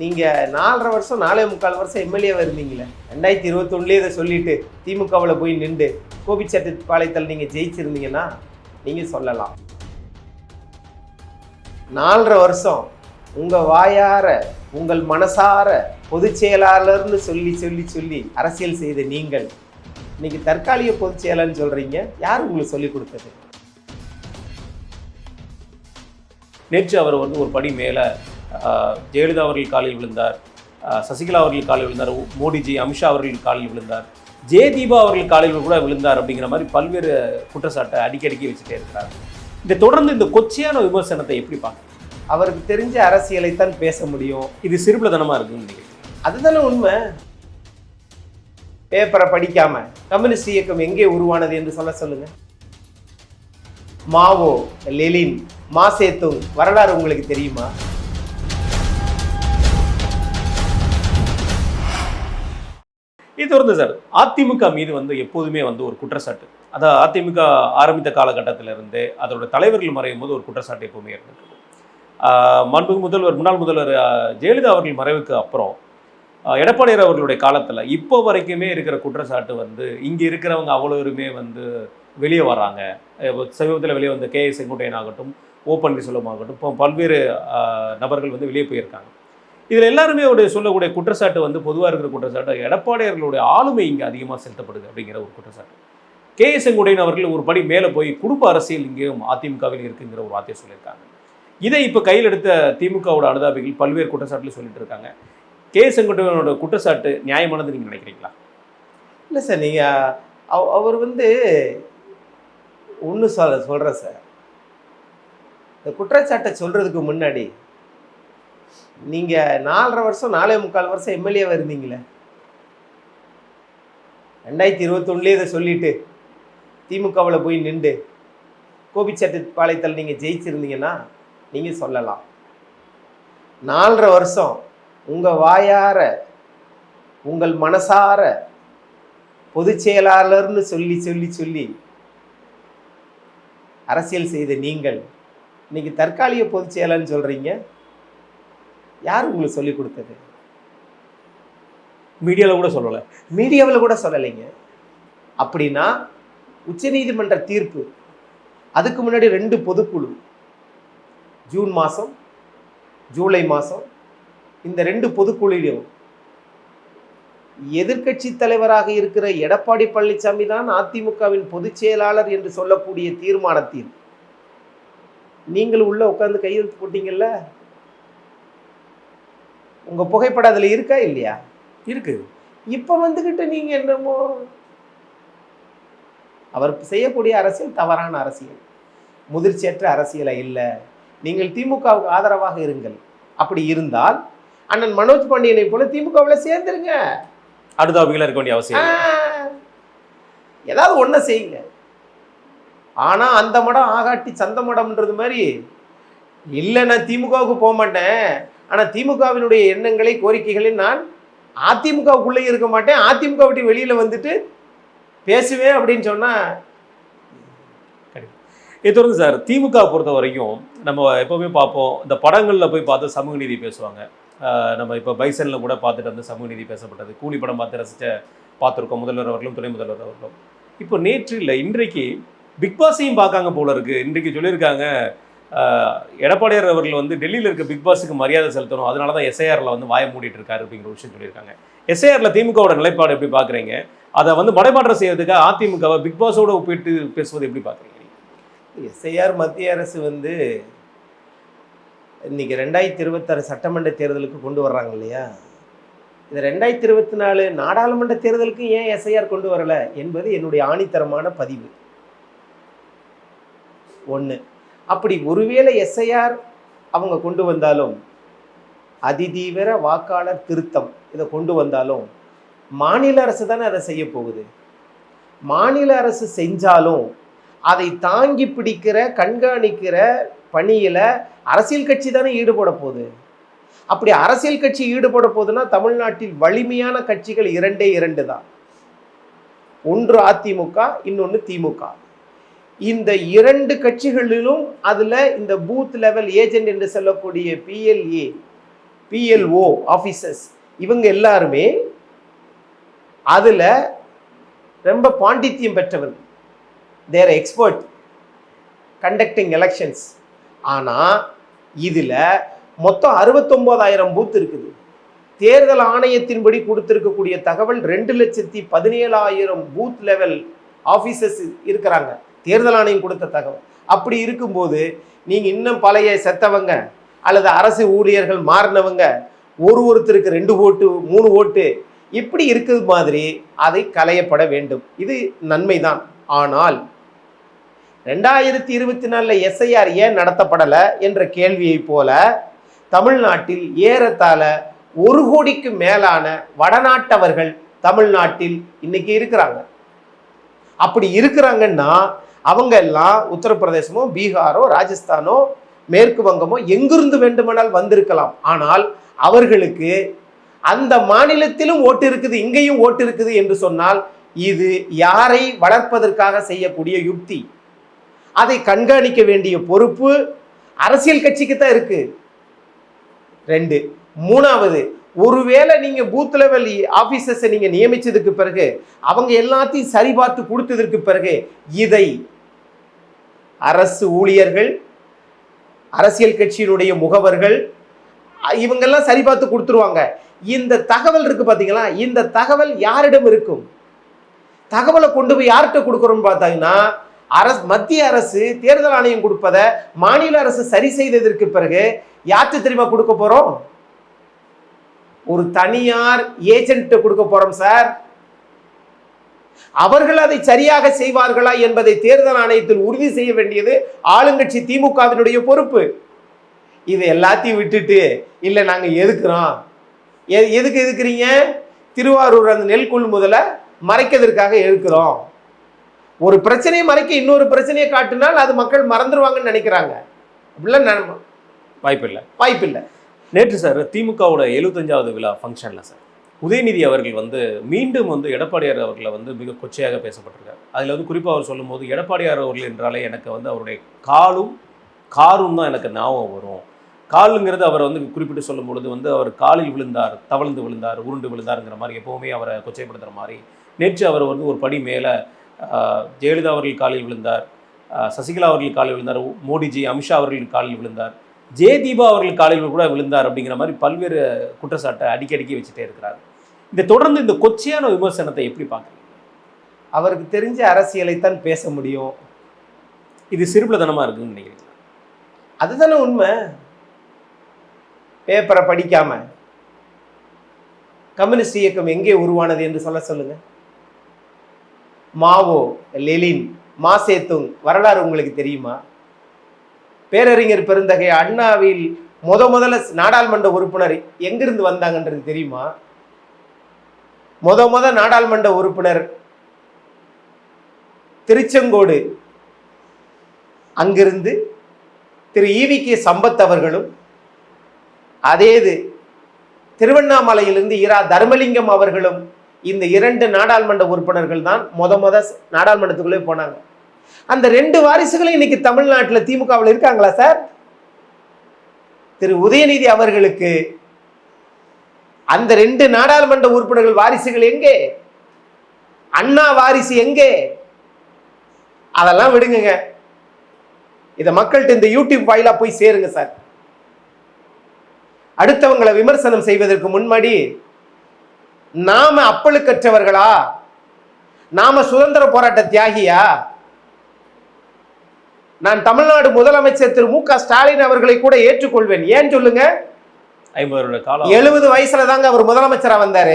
நீங்கள் நாலரை வருஷம் நாலே முக்கால் வருஷம் எம்எல்ஏவாக இருந்தீங்களே ரெண்டாயிரத்தி இருபத்தொன்னுலேயே இதை சொல்லிட்டு திமுகவில் போய் நின்று கோபிச்செட்டிப்பாளையத்தில் நீங்கள் ஜெயிச்சிருந்தீங்கன்னா நீங்கள் சொல்லலாம். நாலரை வருஷம் உங்கள் வாயார உங்கள் மனசார பொதுச் செயலாளர்னு சொல்லி சொல்லி சொல்லி அரசியல் செய்த நீங்கள் இன்னைக்கு தற்காலிக பொதுச் செயலாளர்னு சொல்கிறீங்க யார் உங்களுக்கு சொல்லிக் கொடுத்தது? நேற்று அவர் வந்து ஒரு படி மேலே ஜெயலலிதா அவர்கள் காலில் விழுந்தார். சசிகலா அவர்கள் காலில் விழுந்தார். மோடிஜி அமித்ஷா அவர்கள் காலில் விழுந்தார். ஜே தீபா அவர்கள் காலில் கூட விழுந்தார் அப்படிங்கிற மாதிரி பல்வேறு குற்றச்சாட்டை அடிக்கடிக்கு வச்சுட்டே இருக்கிறார். இந்த தொடர்ந்து இந்த கொச்சையான விமர்சனத்தை எப்படி பார்க்க அவருக்கு தெரிஞ்ச அரசியலைத்தான் பேச முடியும். இது சிறுபிளதனமாக இருக்குன்னு அதுதானே உண்மை. பேப்பரை படிக்காம கம்யூனிஸ்ட் இயக்கம் எங்கே உருவானது என்று சொல்ல சொல்லுங்க. மாவோ லெலின் மாசேத்துங் வரலாறு உங்களுக்கு தெரியுமா? இது தொடர்ந்து சார் அதிமுக மீது வந்து எப்போதுமே வந்து ஒரு குற்றச்சாட்டு. அதான் அதிமுக ஆரம்பித்த காலகட்டத்திலிருந்து அதோட தலைவர்கள் மறையும் போது ஒரு குற்றச்சாட்டு எப்பவுமே இருந்திருக்கு மண்பு முதல்வர் முன்னாள் முதல்வர் ஜெயலலிதா அவர்கள் மறைவுக்கு அப்புறம் எடப்பாடியார் அவர்களுடைய காலத்தில் இப்போ வரைக்குமே இருக்கிற குற்றச்சாட்டு வந்து இங்கே இருக்கிறவங்க அவ்வளோருமே வந்து வெளியே வராங்க. சமீபத்தில் வெளியே வந்த கே எஸ் செங்குட்டையன் ஆகட்டும் ஓ பன்னீர்செல்வம் ஆகட்டும் இப்போ பல்வேறு நபர்கள் வந்து வெளியே போயிருக்காங்க. இதில் எல்லாருமே ஒரு சொல்லக்கூடிய குற்றச்சாட்டு வந்து பொதுவாக இருக்கிற குற்றச்சாட்டு. எடப்பாடியர்களுடைய ஆளுமை இங்கே அதிகமாக செலுத்தப்படுது அப்படிங்கிற ஒரு குற்றச்சாட்டு. கே எஸ் செங்கோடையன் அவர்கள் ஒரு படி மேலே போய் குடும்ப அரசியல் இங்கேயும் அதிமுகவில் இருக்குங்கிற ஒரு வார்த்தையை சொல்லியிருக்காங்க. இதை இப்போ கையில் எடுத்த திமுகவோட அனுதாபிகள் பல்வேறு குற்றச்சாட்டில் சொல்லிட்டு இருக்காங்க. கே செங்கோட்டையனோட குற்றச்சாட்டு நியாயமானது நீங்கள் நினைக்கிறீங்களா? இல்லை சார் நீங்கள் அவர் வந்து ஒன்று சொல்ல சொல்கிறேன் சார். இந்த குற்றச்சாட்டை சொல்கிறதுக்கு முன்னாடி நீங்கள் நாலரை வருஷம் நாலே முக்கால் வருஷம் எம்எல்ஏவாக இருந்தீங்களே? ரெண்டாயிரத்தி இருபத்தொன்னுலே இதை சொல்லிட்டு திமுகவில் போய் நின்று கோபிச்செட்டிப்பாளையத்தில் நீங்கள் ஜெயிச்சிருந்தீங்கன்னா நீங்கள் சொல்லலாம். நாலரை வருஷம் உங்கள் வாயார உங்கள் மனசார பொதுச் செயலாளர்னு சொல்லி சொல்லி சொல்லி அரசியல் செய்த நீங்கள் இன்னைக்கு தற்காலிக பொதுச் செயலர்னு சொல்கிறீங்க யார் உங்களுக்கு சொல்லி கொடுத்தது? மீடியாவில் கூட சொல்லலை. மீடியாவில் கூட சொல்லலைங்க. அப்படின்னா உச்சநீதிமன்ற தீர்ப்பு. அதுக்கு முன்னாடி ரெண்டு பொதுக்குழு. ஜூன் மாதம் ஜூலை மாதம் இந்த ரெண்டு பொதுக்குழுவிலும் எதிர்க்கட்சி தலைவராக இருக்கிற எடப்பாடி பழனிசாமி தான் அதிமுகவின் பொதுச் செயலாளர் என்று சொல்லக்கூடிய தீர்மானத்தில். நீங்கள் உள்ள உட்காந்து கையெழுத்து போட்டீங்கல்ல? உங்க புகைப்படம் அதுல இருக்கா இல்லையா? இருக்கு. இப்ப வந்துகிட்டு நீங்க என்னமோ அவர் செய்யக்கூடிய அரசியல் தவறான அரசியல். முதிர்ச்சியற்ற அரசியலை இல்லை. நீங்கள் திமுகவுக்கு ஆதரவாக இருங்கள். அப்படி இருந்தால் அண்ணன் மனோஜ் பாண்டியனை போல திமுகவில் சேர்ந்துருங்க. அனுதாபிகளாக இருக்க வேண்டிய அவசியம் ஏதாவது ஒன்றை செய்யுங்க. ஆனா அந்த மடம் ஆகாட்டி சந்த மடம்ன்றது மாதிரி இல்லை நான் திமுகவுக்கு போக மாட்டேன். ஆனால் திமுகவினுடைய எண்ணங்களை கோரிக்கைகளை நான் அதிமுகவுக்குள்ளே இருக்க மாட்டேன். அதிமுக விட்டு வெளியில் வந்துட்டு பேசுவேன் அப்படின்னு சொன்னால் இது தொடர்ந்து சார் திமுக பொறுத்த வரைக்கும் நம்ம எப்போவுமே பார்ப்போம் இந்த படங்களில் போய் பார்த்து சமூக நீதி பேசுவாங்க. நம்ம இப்போ பைசனில் கூட பார்த்துட்டு வந்து சமூக நீதி பேசப்பட்டது. கூலி படம் பார்த்து ரசித்த பார்த்துருக்கோம் முதல்வர் அவர்களும் துணை முதல்வர் அவர்களும். இப்போ நேற்று இல்லை இன்றைக்கு பிக் பாஸையும் பார்க்காங்க போல இருக்குது இன்றைக்கு சொல்லியிருக்காங்க எடப்பாடியார் அவர்கள் வந்து டெல்லியில் இருக்க பிக் பாஸுக்கு மரியாதை செலுத்தணும். அதனால தான் எஸ்ஐஆரில் வந்து வாய மூடிட்டு இருக்காரு அப்படிங்கிற விஷயம் சொல்லியிருக்காங்க. எஸ்ஐஆரில் திமுகவோட நிலைப்பாடு எப்படி பார்க்குறீங்க அதை வந்து மடைமாற்றம் செய்யறதுக்கு அதிமுகவை பிக் பாஸோட ஒப்பிட்டு பேசுவது எப்படி பார்க்குறீங்க எஸ்ஐஆர் மத்திய அரசு வந்து இன்னைக்கு ரெண்டாயிரத்தி இருபத்தாறு சட்டமன்ற தேர்தலுக்கு கொண்டு வர்றாங்க இல்லையா? இந்த ரெண்டாயிரத்தி இருபத்தி நாலு நாடாளுமன்ற தேர்தலுக்கு ஏன் எஸ்ஐஆர் கொண்டு வரலை என்பது என்னுடைய ஆணித்தரமான பதிவு. ஒன்று அப்படி ஒருவேளை எஸ்ஐஆர் அவங்க கொண்டு வந்தாலும் அதிதீவிர வாக்காளர் திருத்தம் இதை கொண்டு வந்தாலும் மாநில அரசு தானே அதை செய்ய போகுது? மாநில அரசு செஞ்சாலும் அதை தாங்கி பிடிக்கிற கண்காணிக்கிற பணியில் அரசியல் கட்சி தானே ஈடுபட போகுது? அப்படி அரசியல் கட்சி ஈடுபட போகுதுன்னா தமிழ்நாட்டில் வலிமையான கட்சிகள் இரண்டே இரண்டு தான். ஒன்று அதிமுக இன்னொன்று திமுக. இந்த இரண்டு கட்சிகளிலும் அதில் இந்த பூத் லெவல் ஏஜென்ட் என்று சொல்லக்கூடிய பிஎல்ஏ பிஎல்ஓ ஆஃபீஸர்ஸ் இவங்க எல்லாருமே அதில் ரொம்ப பாண்டித்தியம் பெற்றவர்கள் தேர் எக்ஸ்பர்ட் கண்டக்டிங் எலெக்ஷன்ஸ் ஆனால் இதில் மொத்தம் அறுபத்தொம்போதாயிரம் பூத் இருக்குது. தேர்தல் ஆணையத்தின்படி கொடுத்துருக்கக்கூடிய தகவல் ரெண்டு லட்சத்தி பதினேழாயிரம் பூத் லெவல் ஆஃபீஸர்ஸ் இருக்கிறாங்க. தேர்தல் ஆணையம் கொடுத்த தகவல். அப்படி இருக்கும்போது நீங்கள் இன்னும் பழைய செத்தவங்க அல்லது அரசு ஊழியர்கள் மாறினவங்க ஒரு ஒருத்தருக்கு ரெண்டு ஓட்டு மூணு ஓட்டு இப்படி இருக்கிறது மாதிரி அதை களையப்பட வேண்டும். இது நன்மைதான். ஆனால் ரெண்டாயிரத்தி இருபத்தி நாலில் எஸ்ஐஆர் ஏன் நடத்தப்படலை என்ற கேள்வியைப் போல தமிழ்நாட்டில் ஏறத்தாழ ஒரு கோடிக்கு மேலான வடநாட்டவர்கள் தமிழ்நாட்டில் இன்னைக்கு இருக்கிறாங்க. அப்படி இருக்கிறாங்கன்னா அவங்க எல்லாம் உத்தரப்பிரதேசமோ பீகாரோ ராஜஸ்தானோ மேற்கு வங்கமோ எங்கிருந்து வேண்டுமானால் வந்திருக்கலாம். ஆனால் அவர்களுக்கு அந்த மாநிலத்திலும் ஓட்டு இருக்குது இங்கேயும் ஓட்டு இருக்குது என்று சொன்னால் இது யாரை வளர்ப்பதற்காக செய்யக்கூடிய யுக்தி? அதை கண்காணிக்க வேண்டிய பொறுப்பு அரசியல் கட்சிக்கு தான் இருக்கு. ரெண்டு. மூணாவது ஒருவேளை நீங்க பூத் லெவல் ஆஃபீஸர்ஸை நீங்க நியமிச்சதுக்கு பிறகு அவங்க எல்லாத்தையும் சரிபார்த்து கொடுத்ததற்கு பிறகு இதை அரசு ஊழியர்கள் அரசியல் கட்சியினுடைய முகவர்கள் இவங்கெல்லாம் சரி பார்த்து கொடுத்துருவாங்க. இந்த தகவல் இருக்கு பாத்தீங்களா? இந்த தகவல் யாரிடம் இருக்கும்? தகவலை கொண்டு போய் யார்கிட்ட கொடுக்குறோம்னு பார்த்தாங்கன்னா அரசு மத்திய அரசு தேர்தல் ஆணையம் கொடுப்பதை மாநில அரசு சரி செய்ததற்கு பிறகு யார்கிட்ட தெரியுமா கொடுக்க போகிறோம் ஒரு தனியார் ஏஜென்ட் கொடுக்க போறோம் சார் அவர்கள் அதை சரியாக செய்வார்களா என்பதை தேர்தல் ஆணையத்தில் உறுதி செய்ய வேண்டியது ஆளுங்கட்சி திமுகவினுடைய பொறுப்பு. இது எல்லாத்தையும் விட்டுட்டு இல்லை நாங்கள் எதுக்குறோம்? எதுக்கு எதுக்குறீங்க? திருவாரூர் அந்த நெல் கொள்முதலை மறைக்கிறதுக்காக எதுக்குறோம் ஒரு பிரச்சனையை மறைக்க இன்னொரு பிரச்சனையை காட்டினால் அது மக்கள் மறந்துடுவாங்கன்னு நினைக்கிறாங்க. அப்படிலாம் வாய்ப்பில்லை. வாய்ப்பில்லை. நேற்று சார் திமுகவோட எழுபத்தஞ்சாவது விழா ஃபங்க்ஷனில் சார். உதயநிதி அவர்கள் வந்து மீண்டும் வந்து எடப்பாடியார் அவர்களை வந்து மிக கொச்சையாக பேசப்பட்டிருக்காரு. அதில் வந்து குறிப்பாக அவர் சொல்லும்போது எடப்பாடியார் அவர்கள் என்றாலே எனக்கு வந்து அவருடைய காலும் காரும் தான் எனக்கு ஞாபகம் வரும். காலுங்கிறது அவர் வந்து குறிப்பிட்டு சொல்லும் பொழுது வந்து அவர் காலில் விழுந்தார் தவழ்ந்து விழுந்தார் உருண்டு விழுந்தாருங்கிற மாதிரி எப்போவுமே அவரை கொச்சைப்படுத்துகிற மாதிரி. நேற்று அவர் வந்து ஒரு படி மேலே ஜெயலலிதா அவர்கள் காலில் விழுந்தார் சசிகலா அவர்கள் காலில் விழுந்தார் மோடிஜி அமித்ஷா அவர்கள் காலில் விழுந்தார். ஜே தீபா அவர்கள் காலையில் கூட விழுந்தார் அப்படிங்கிற மாதிரி பல்வேறு குற்றச்சாட்டை அடிக்கடிக்கு வச்சுட்டே இருக்கிறார். இந்த தொடர்ந்து இந்த கொச்சையான விமர்சனத்தை எப்படி பார்க்குறீங்க? அவருக்கு தெரிஞ்ச அரசியலைத்தான் பேச முடியும். இது சிறுபிளதனமாக இருக்குன்னு நினைக்கிறீங்க அதுதானே உண்மை. பேப்பரை படிக்காம கம்யூனிஸ்ட் இயக்கம் எங்கே உருவானது என்று சொல்ல சொல்லுங்க. மாவோ லெலின் மாசேத்துங் வரலாறு உங்களுக்கு தெரியுமா? பேரறிஞர் பெருந்தகை அண்ணாவில் முத முதல்ல நாடாளுமன்ற உறுப்பினர் எங்கிருந்து வந்தாங்கன்றது தெரியுமா? முத முத நாடாளுமன்ற உறுப்பினர் திருச்செங்கோடு. அங்கிருந்து திரு ஈவி கே சம்பத் அவர்களும் அதே இது திருவண்ணாமலையிலிருந்து இரா தர்மலிங்கம் அவர்களும் இந்த இரண்டு நாடாளுமன்ற உறுப்பினர்கள் தான் முத முத நாடாளுமன்றத்துக்குள்ளே போனாங்க. அந்த ரெண்டு வாரிசுகளும் இன்னைக்கு தமிழ்நாட்டில் திமுகவில் இருக்காங்களா சார்? திரு உதயநிதி அவர்களுக்கு அந்த ரெண்டு நாடாளுமன்ற உறுப்பினர்கள் வாரிசுகள் எங்கே? அண்ணா வாரிசு எங்கே? அதெல்லாம் விடுங்க இதை மக்கள்கிட்ட இந்த யூடியூப் வாயிலா போய் சேருங்க சார். அடுத்தவங்களை விமர்சனம் செய்வதற்கு முன்னாடி நாம அப்பழுக்கற்றவர்களா? நாம சுதந்திர போராட்ட தியாகியா? நான் தமிழ்நாடு முதலமைச்சர் திரு மு க ஸ்டாலின் அவர்களை கூட ஏற்றுக்கொள்வேன். ஏன் சொல்லுங்க? எழுபது வயசுல தாங்க அவர் முதலமைச்சரா வந்தாரு.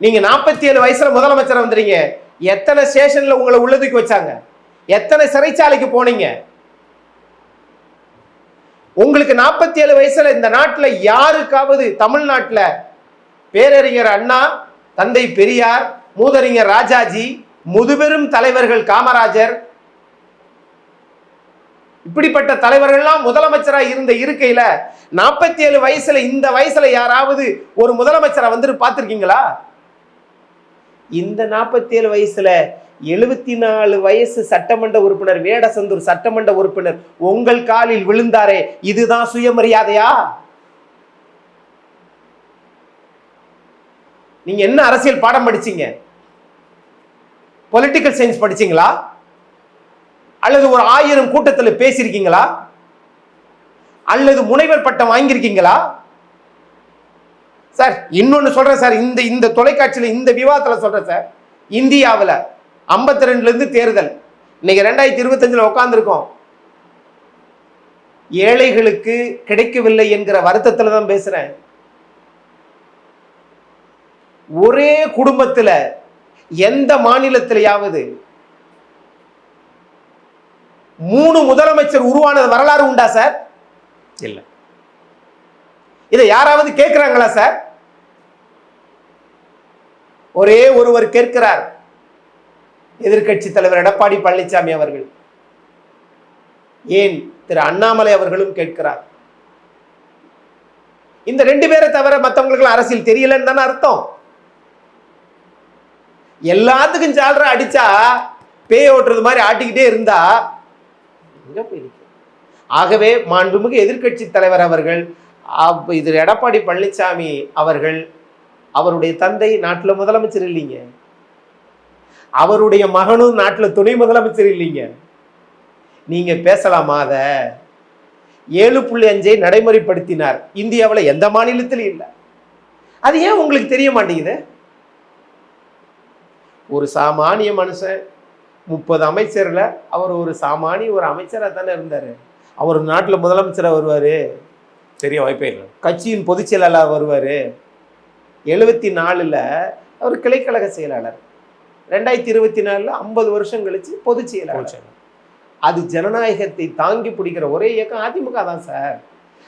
நீங்க நாற்பத்தி ஏழு வயசுல முதலமைச்சரா வந்துறீங்க எத்தனை ஸ்டேஷன்ல உங்களை உள்ளதுக்கு வச்சாங்க? எத்தனை சிறைச்சாலைக்கு போனீங்க? உங்களுக்கு நாற்பத்தி ஏழு வயசுல இந்த நாட்டுல யாருக்காவது தமிழ்நாட்டுல பேரறிஞர் அண்ணா தந்தை பெரியார் மூதறிஞர் ராஜாஜி முதுபெரும் தலைவர்கள் காமராஜர் இப்படிப்பட்ட தலைவர்கள்லாம் முதலமைச்சராக இருந்த இருக்கையில் நாற்பத்தி ஏழு வயசுல இந்த வயசில் யாராவது ஒரு முதலமைச்சராக வந்துட்டு பார்த்துருக்கீங்களா? இந்த நாற்பத்தி ஏழு வயசுல எழுபத்தி நாலு வயசு சட்டமன்ற உறுப்பினர் வேடசந்தூர் சட்டமன்ற உறுப்பினர் உங்கள் காலில் விழுந்தாரே இதுதான் சுயமரியாதையா? நீங்க என்ன அரசியல் பாடம் படிச்சீங்க? பொலிட்டிக்கல் சயின்ஸ் படிச்சீங்களா? அல்லது ஒரு ஆயிரம் கூட்டத்தில் பேசியிருக்கீங்களா? அல்லது முனைவர் பட்டம் வாங்கியிருக்கீங்களா? சார் இன்னொன்னு சொல்றேன் சார். இந்த இந்த தொலைக்காட்சியில் இந்த விவாதத்தில் சொல்றேன் சார். இந்தியாவில் ஐம்பத்தி ரெண்டுலேருந்து தேர்தல். இன்னைக்கு ரெண்டாயிரத்தி இருபத்தஞ்சில் உட்காந்துருக்கோம் ஏழைகளுக்கு கிடைக்கவில்லை என்கிற வருத்தத்தில் தான் பேசுறேன். ஒரே குடும்பத்தில் எந்த மாநிலத்திலேயாவது மூணு முதலமைச்சர் உருவானது வரலாறு உண்டா சார் இல்ல. இதை யாராவது கேட்கிறாங்களா சார் ஒரே ஒருவர் கேட்கிறார். எதிர்க்கட்சி தலைவர் எடப்பாடி பழனிசாமி அவர்கள். ஏன் திரு அண்ணாமலை அவர்களும் கேட்கிறார்? இந்த ரெண்டு பேரை தவிர மற்றவங்களுக்கு அரசியல் தெரியலன்னு தானே அர்த்தம். எல்லாத்துக்கும் சால்ற அடிச்சா பேய் ஓட்டுறது மாதிரி ஆட்டிக்கிட்டே இருந்தா எங்க போயிருக்கு ஆகவே மாண்புமிகு எதிர்க்கட்சி தலைவர் அவர்கள் இது எடப்பாடி பழனிசாமி அவர்கள் அவருடைய தந்தை நாட்டில் முதலமைச்சர் இல்லைங்க. அவருடைய மகனும் நாட்டில் துணை முதலமைச்சர் இல்லைங்க. நீங்க பேசலாமா அதை? ஏழு புள்ளி அஞ்சை நடைமுறைப்படுத்தினார். இந்தியாவில் எந்த மாநிலத்திலும் இல்லை. அது ஏன் உங்களுக்கு தெரிய மாட்டேங்குது? ஒரு சாமானிய மனுஷன் முப்பது அமைச்சர்ல அவர் ஒரு சாமானிய ஒரு அமைச்சராக தானே இருந்தார். அவர் நாட்டில் முதலமைச்சராக வருவார். தெரிய வாய்ப்பே இல்லை. கட்சியின் பொதுச் செயலாளர் வருவார். எழுபத்தி நாலில் அவர் கிளைக்கழக செயலாளர். ரெண்டாயிரத்தி இருபத்தி நாலில் ஐம்பது வருஷம் கழிச்சு பொதுச் செயலாளர். அது ஜனநாயகத்தை தாங்கி பிடிக்கிற ஒரே இயக்கம் அதிமுக தான் சார்.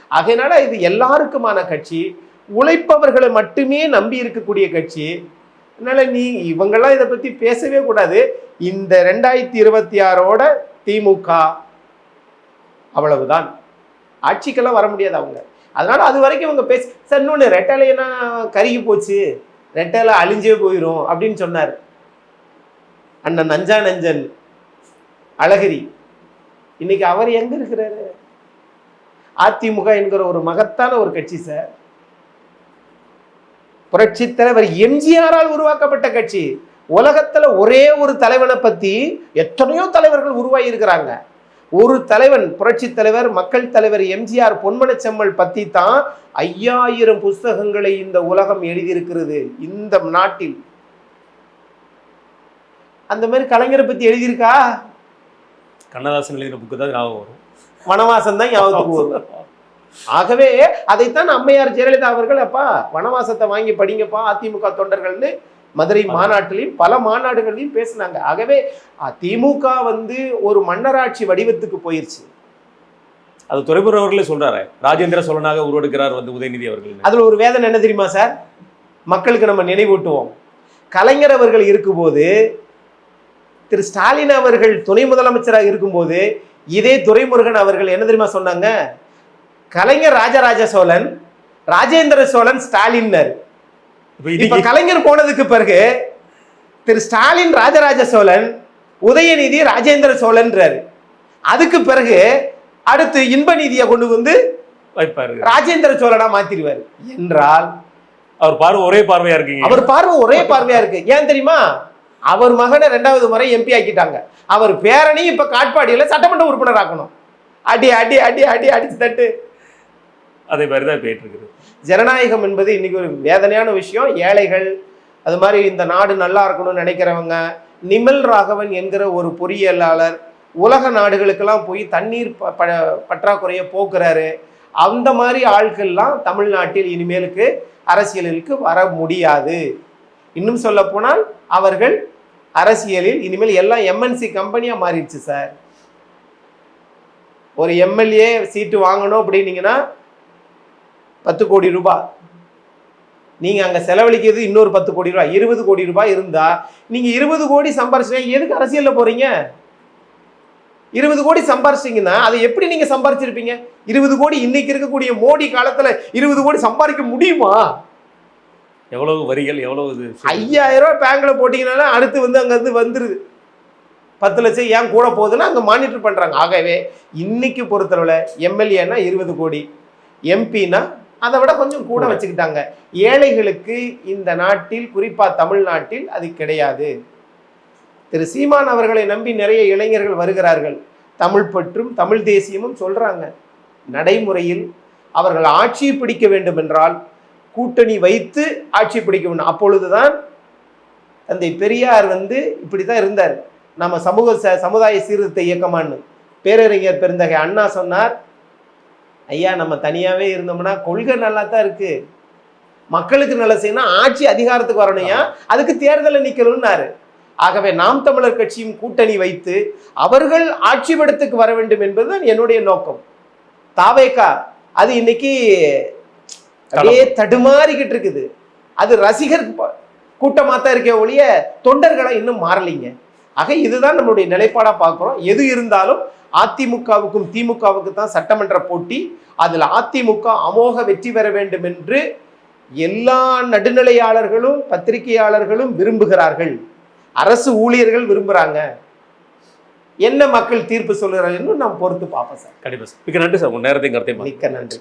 அதனால இது எல்லாருக்குமான கட்சி. உழைப்பவர்களை மட்டுமே நம்பி இருக்கக்கூடிய கட்சி. அதனால நீ இவங்கெல்லாம் இதை பற்றி பேசவே கூடாது. இந்த ரெண்டாயிரத்தி இருபத்தி ஆறோட திமுக அவ்வளவுதான். ஆட்சிக்கெல்லாம் வர முடியாது அவங்க. அதனால் அது வரைக்கும் இவங்க பேச சார் இன்னொன்று ரெட்டலைனா கருகி போச்சு? ரெட்டலை அழிஞ்சே போயிடும் அப்படின்னு சொன்னார். அண்ணன் நஞ்சா நஞ்சன் அழகிரி. இன்னைக்கு அவர் எங்கே இருக்கிறாரு? அதிமுக என்கிற ஒரு மகத்தான ஒரு கட்சி சார். புரட்சி தலைவர் எம்ஜிஆரால் உருவாக்கப்பட்ட கட்சி. உலகத்துல ஒரே ஒரு தலைவனை பத்தி எத்தனையோ தலைவர்கள் உருவாகி இருக்கிறாங்க ஒரு தலைவன் புரட்சி தலைவர் மக்கள் தலைவர் எம்ஜிஆர் பொன்மனச்செம்மல் பத்தி தான் ஐயாயிரம் புஸ்தகங்களை இந்த உலகம் எழுதியிருக்கிறது இந்த நாட்டில். அந்த மாதிரி கலைஞரை பத்தி எழுதியிருக்கா? கண்ணதாசன் எழுதின புக்கு தான் ஞாபகம் வரும். வனவாசம் தான் ஞாபகத்துக்கு வரும். ஆகவே அதைத்தான் அம்மையார் ஜெயலலிதா அவர்கள் அப்பா வனவாசத்தை வாங்கி படிங்கப்பா அதிமுக தொண்டர்கள்னு மதுரை மாநாட்டிலையும் பல மாநாடுகள்லையும் பேசினாங்க. ஆகவே திமுக வந்து ஒரு மன்னராட்சி வடிவத்துக்கு போயிருச்சு. அது துறைமுறை அவர்களே சொல்றாரு. ராஜேந்திர சோழனாக உருவெடுக்கிறார் வந்து உதயநிதி அவர்கள். அதுல ஒரு வேதனை என்ன தெரியுமா சார்? மக்களுக்கு நம்ம நினைவூட்டுவோம். கலைஞர் அவர்கள் இருக்கும்போது திரு ஸ்டாலின் அவர்கள் துணை முதலமைச்சராக இருக்கும்போது இதே துரைமுருகன் அவர்கள் என்ன தெரியுமா சொன்னாங்க? கலைஞர் ராஜராஜ சோழன் ராஜேந்திர சோழன் ஸ்டாலின்னர். இப்ப கலைஞர் போனதுக்கு பிறகு திரு ஸ்டாலின் ராஜராஜ சோழன் உதயநிதி ராஜேந்திர சோழன்றாரு. அதுக்கு பிறகு அடுத்து இன்ப நிதியை கொண்டு வந்து வாய்ப்பாரு ராஜேந்திர சோழனா மாத்திடுவார். என்றால்? அவர் பார்வை ஒரே பார்வையா இருக்கீங்க. அவர் பார்வை ஒரே பார்வையா இருக்கு. ஏன் தெரியுமா? அவர் மகனை ரெண்டாவது முறை எம்பி ஆக்கிட்டாங்க. அவர் பேரனையும் இப்ப காட்பாடியில சட்டமன்ற உறுப்பினர் ஆக்கணும் அடி அடி அடி அடி அடிச்சு தட்டு. அதே மாதிரி தான் போயிட்டு இருக்குது ஜனநாயகம் என்பது இன்னைக்கு ஒரு வேதனையான விஷயம். ஏழைகள் அது மாதிரி இந்த நாடு நல்லா இருக்கணும்னு நினைக்கிறவங்க நிமல் ராகவன் என்கிற ஒரு பொறியியலாளர் உலக நாடுகளுக்கெல்லாம் போய் தண்ணீர் ப- ப- பற்றாக்குறையை போக்குறாரு. அந்த மாதிரி ஆட்கள்லாம் தமிழ்நாட்டில் இனிமேலுக்கு அரசியலுக்கு வர முடியாது. இன்னும் சொல்ல போனால் அவர்கள் அரசியலில் இனிமேல் எல்லாம் எம்என்சி கம்பெனியாக மாறிடுச்சு சார் ஒரு எம்எல்ஏ சீட்டு வாங்கணும் அப்படின்னீங்கன்னா பத்து கோடி ரூபாய். நீங்க அங்க செலவழிக்கிறது இன்னொரு பத்து கோடி ரூபாய் இருபது கோடி ரூபாய் இருந்தா நீங்க இருபது கோடி சம்பாரிச்சீங்க எதுக்கு அரசியல்ல போறீங்க? இருபது கோடி சம்பாரிச்சீங்கன்னா அதை எப்படி நீங்க சம்பாரிச்சிருப்பீங்க? இருபது கோடி இன்னைக்கு இருக்கக்கூடிய மோடி காலத்துல இருபது கோடி சம்பாதிக்க முடியுமா? எவ்வளவு வரிகள் எவ்வளவு இது? ஐயாயிரம் ரூபாய் பேங்க்ல போட்டீங்கன்னா அடுத்து வந்து அங்க இருந்து வந்துருது. பத்து லட்சம் ஏன் கூட போகுதுன்னா அங்க மானிட்டர் பண்றாங்க. ஆகவே இன்னைக்கு பொறுத்தளவுல எம்எல்ஏனா இருபது கோடி எம்பினா அதை விட கொஞ்சம் கூட கூட. வச்சுக்கிட்டாங்க. ஏழைகளுக்கு இந்த நாட்டில் குறிப்பா தமிழ்நாட்டில் அது கிடையாது. திரு சீமான் அவர்களை நம்பி நிறைய இளைஞர்கள் வருகிறார்கள். தமிழ் பற்றும் தமிழ் தேசியமும் சொல்றாங்க. நடைமுறையில் அவர்கள் ஆட்சி பிடிக்க வேண்டும் என்றால் கூட்டணி வைத்து ஆட்சி பிடிக்க வேண்டும். அப்பொழுதுதான் தந்தை பெரியார் வந்து இப்படி தான் இருந்தார். நம்ம சமூக ச- சமுதாய சீர்திருத்த இயக்கமான்னு. பேரறிஞர் பெருந்தகை அண்ணா சொன்னார் ஐயா நம்ம தனியாவே இருந்தோம்னா கொள்கை நல்லா தான் இருக்கு. மக்களுக்கு நல்ல செய்யணும் ஆட்சி அதிகாரத்துக்கு வரணும்யா அதுக்கு தேர்தலை நிக்கணும்னாரு. ஆகவே நாம் தமிழர் கட்சியும் கூட்டணி வைத்து அவர்கள் ஆட்சி படத்துக்கு வர வேண்டும் என்பதுதான் என்னுடைய நோக்கம். தாவேக்கா அது இன்னைக்கு அப்படியே தடுமாறிக்கிட்டு இருக்குது. அது ரசிகர் ப- கூட்டமா தான் இருக்கே ஒழிய தொண்டர்களை இன்னும் மாறலைங்க. ஆக இதுதான் நம்மளுடைய நிலைப்பாடா பார்க்கிறோம் எது இருந்தாலும் அதிமுகவுக்கும் திமுகவுக்கு தான் சட்டமன்ற போட்டி. அதில் அதிமுக அமோக வெற்றி பெற வேண்டும் என்று எல்லா நடுநிலையாளர்களும் பத்திரிகையாளர்களும் விரும்புகிறார்கள். அரசு ஊழியர்கள் விரும்புறாங்க. என்ன மக்கள் தீர்ப்பு சொல்கிறார்கள் நாம் பொறுத்து பார்ப்போம் சார். கண்டிப்பா சார். மிக நன்றி சார். உங்க நேரத்தையும் கருத்தையும் மிக்க நன்றி.